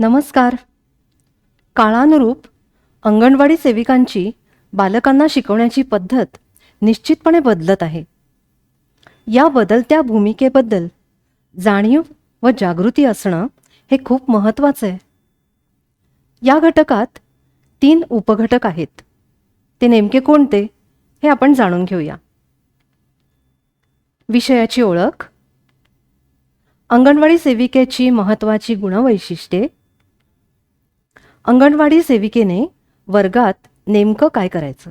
नमस्कार. काळानुरूप अंगणवाडी सेविकांची बालकांना शिकवण्याची पद्धत निश्चितपणे बदलत आहे. या बदलत्या भूमिकेबद्दल जाणीव व जागृती असणं हे खूप महत्त्वाचं आहे. या घटकात तीन उपघटक आहेत. ते नेमके कोणते हे आपण जाणून घेऊया. विषयाची ओळख अंगणवाडी सेविकेची महत्त्वाची गुणवैशिष्ट्ये अंगणवाडी सेविकेने वर्गात नेमकं काय करायचं?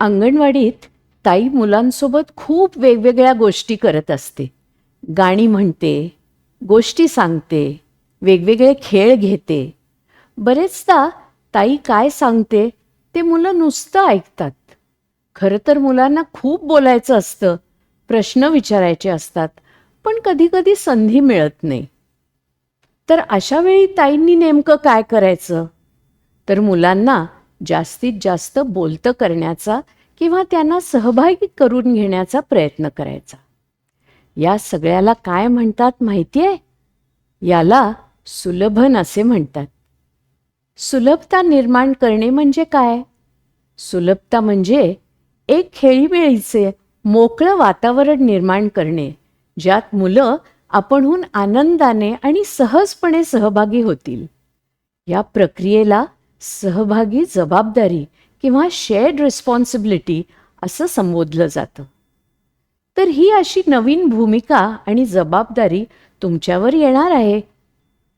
अंगणवाडीत ताई मुलांसोबत खूप वेगवेगळ्या गोष्टी करत असते. गाणी म्हणते गोष्टी सांगते वेगवेगळे खेळ घेते. बरेचदा ताई काय सांगते ते मुलं नुसतं ऐकतात. खरं तर मुलांना खूप बोलायचं असतं प्रश्न विचारायचे असतात पण कधीकधी संधी मिळत नाही. तर अशा वेळी ताईंनी नेमकं काय करायचं? तर मुलांना जास्तीत जास्त बोलतं करण्याचा किंवा त्यांना सहभागी करून घेण्याचा प्रयत्न करायचा. या सगळ्याला काय म्हणतात माहिती आहे याला सुलभन असे म्हणतात. सुलभता निर्माण करणे म्हणजे काय? सुलभता म्हणजे एक खेळीमेळीचे मोकळं वातावरण निर्माण करणे ज्यात मुलं आपणहून आनंदाने आणि सहजपणे सहभागी होतील. या प्रक्रियेला सहभागी जबाबदारी किंवा शेअर्ड रिस्पॉन्सिबिलिटी असं संबोधलं जातं. तर ही अशी नवीन भूमिका आणि जबाबदारी तुमच्यावर येणार आहे.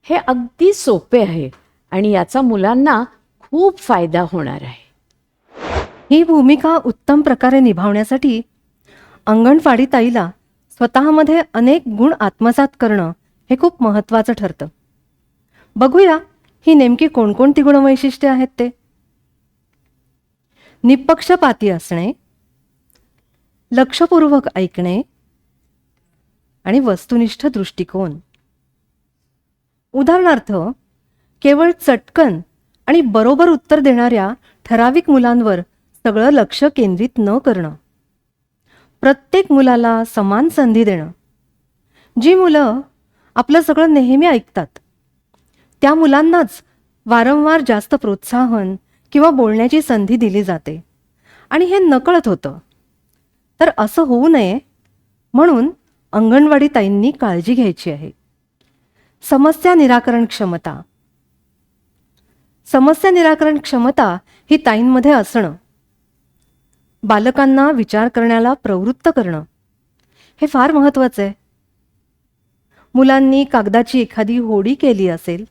हे अगदी सोपे आहे आणि याचा मुलांना खूप फायदा होणार आहे. ही भूमिका उत्तम प्रकारे निभावण्यासाठी अंगणवाडी ताईला स्वतःमध्ये अनेक गुण आत्मसात करणं हे खूप महत्त्वाचं ठरतं. बघूया ही नेमकी कोणकोणती गुणवैशिष्ट्ये आहेत ते? निपक्षपाती असणे लक्षपूर्वक ऐकणे आणि वस्तुनिष्ठ दृष्टिकोन. उदाहरणार्थ केवळ चटकन आणि बरोबर उत्तर देणाऱ्या ठराविक मुलांवर सगळं लक्ष केंद्रित न करणं. प्रत्येक मुलाला समान संधी देणं. जी मुलं आपलं सगळं नेहमी ऐकतात त्या मुलांनाच वारंवार जास्त प्रोत्साहन किंवा बोलण्याची संधी दिली जाते आणि हे नकळत होतं. तर असं होऊ नये म्हणून अंगणवाडी ताईंनी काळजी घ्यायची आहे. समस्या निराकरण क्षमता. समस्या निराकरण क्षमता ही ताईंमध्ये असणं बालकांना विचार करण्याला प्रवृत्त करणं. हे फार महत्त्वाचं. आहे मुलांनी कागदाची एखादी होडी केली असेल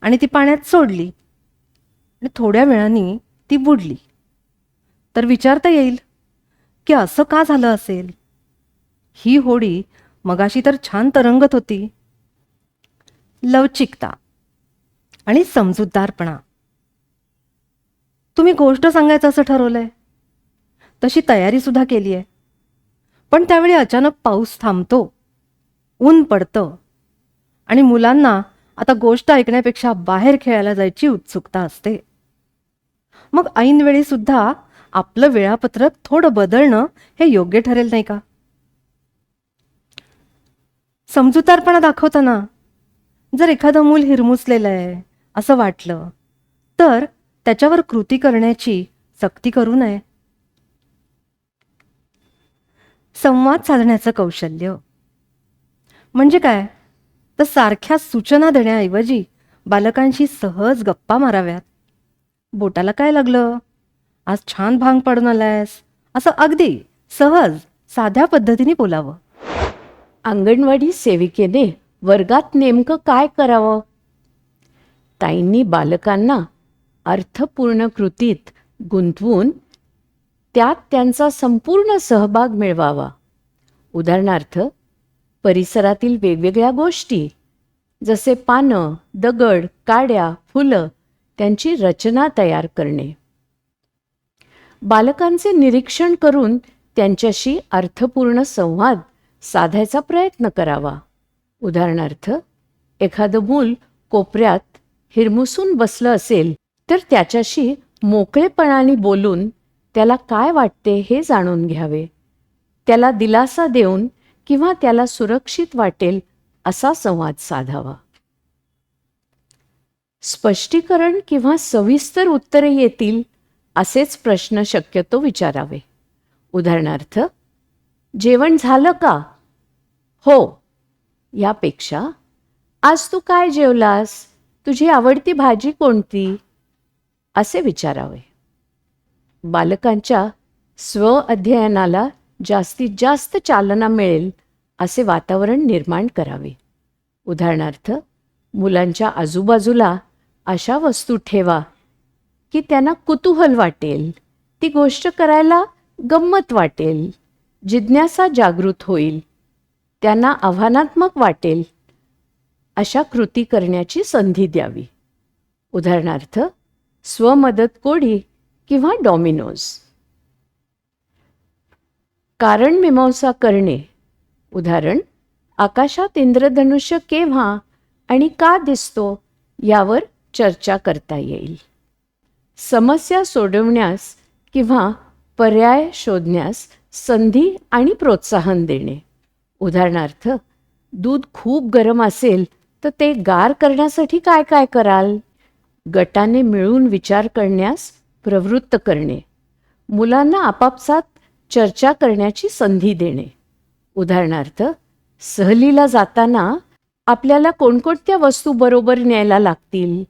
आणि ती पाण्यात सोडली आणि थोड्या वेळाने ती बुडली तर विचारता येईल की असं का झालं असेल? ही होडी मगाशी तर छान तरंगत होती. लवचिकता आणि समजूतदारपणा. तुम्ही गोष्ट सांगायचं असं ठरवलंय. तशी तयारीसुद्धा केली आहे. पण त्यावेळी अचानक पाऊस थांबतो. ऊन पडतं. आणि मुलांना आता गोष्ट ऐकण्यापेक्षा बाहेर खेळायला जायची उत्सुकता असते. मग ऐनवेळी सुद्धा आपलं वेळापत्रक थोडं बदलणं हे योग्य ठरेल नाही का? समजूतारपणा दाखवताना जर एखादं मूल हिरमुसलेलं आहे असं वाटलं तर त्याच्यावर कृती करण्याची सक्ती करू नये. संवाद साधण्याचं कौशल्य. म्हणजे काय? तर सारख्या सूचना देण्याऐवजी बालकांशी सहज गप्पा माराव्यात. बोटाला काय लागलं? आज छान भांग पडून आलायस. असं अगदी सहज साध्या पद्धतीने बोलावं. अंगणवाडी सेविकेने वर्गात नेमकं काय करावं? ताईंनी बालकांना अर्थपूर्ण कृतीत गुंतवून त्यात त्यांचा संपूर्ण सहभाग मिळवावा. उदाहरणार्थ परिसरातील वेगवेगळ्या गोष्टी जसे पानं दगड काड्या फुलं त्यांची रचना तयार करणे. बालकांचे निरीक्षण करून त्यांच्याशी अर्थपूर्ण संवाद साधायचा प्रयत्न करावा. उदाहरणार्थ एखादं मूल कोपऱ्यात हिरमुसून बसलं असेल तर त्याच्याशी मोकळेपणाने बोलून त्याला काय वाटते हे जाणून घ्यावे. त्याला दिलासा देऊन किंवा त्याला सुरक्षित वाटेल असा संवाद साधावा. स्पष्टीकरण किंवा सविस्तर उत्तरे येतील असेच प्रश्न शक्यतो विचारावे. उदाहरणार्थ जेवण झालं का? हो. यापेक्षा आज तू काय जेवलास? तुझी आवडती भाजी कोणती? असे विचारावे. बालकांच्या स्व अध्ययनाला जास्तीत जास्त चालना मिळेल असे वातावरण निर्माण करावे. उदाहरणार्थ मुलांच्या आजूबाजूला अशा वस्तू ठेवा की त्यांना कुतूहल वाटेल ती गोष्ट करायला गंमत वाटेल जिज्ञासा जागृत होईल त्यांना आव्हानात्मक वाटेल अशा कृती करण्याची संधी द्यावी. उदाहरणार्थ स्वमदत कोडी किंवा डॉमिनोज. कारण मीमांसा करणे. उदाहरण आकाशात इंद्रधनुष्य केव्हा आणि का दिसतो यावर चर्चा करता येईल. समस्या सोडवण्यास किंवा पर्याय शोधण्यास संधी आणि प्रोत्साहन देणे. उदाहरणार्थ दूध खूप गरम असेल तर ते गार करण्यासाठी काय काय कराल? गटाने मिळून विचार करण्यास प्रवृत्त करणे. मुलांना आपापसात चर्चा करण्याची संधी देणे. उदाहरणार्थ सहलीला जाताना आपल्याला कोणकोणत्या वस्तू बरोबर न्यायला लागतील?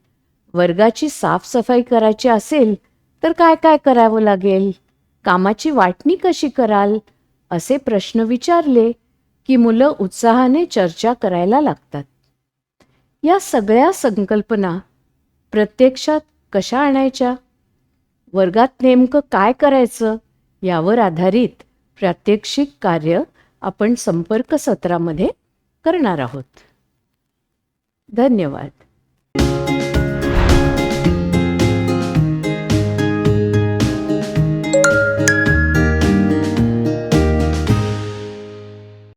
वर्गाची साफसफाई करायची असेल तर काय काय करावं लागेल? कामाची वाटणी कशी कराल? असे प्रश्न विचारले की मुलं उत्साहाने चर्चा करायला लागतात. या सगळ्या संकल्पना प्रत्यक्षात कशा आणायच्या? वर्गात नेमकं काय करायचं यावर आधारित प्रात्यक्षिक कार्य आपण संपर्क सत्रामध्ये करणार आहोत. धन्यवाद.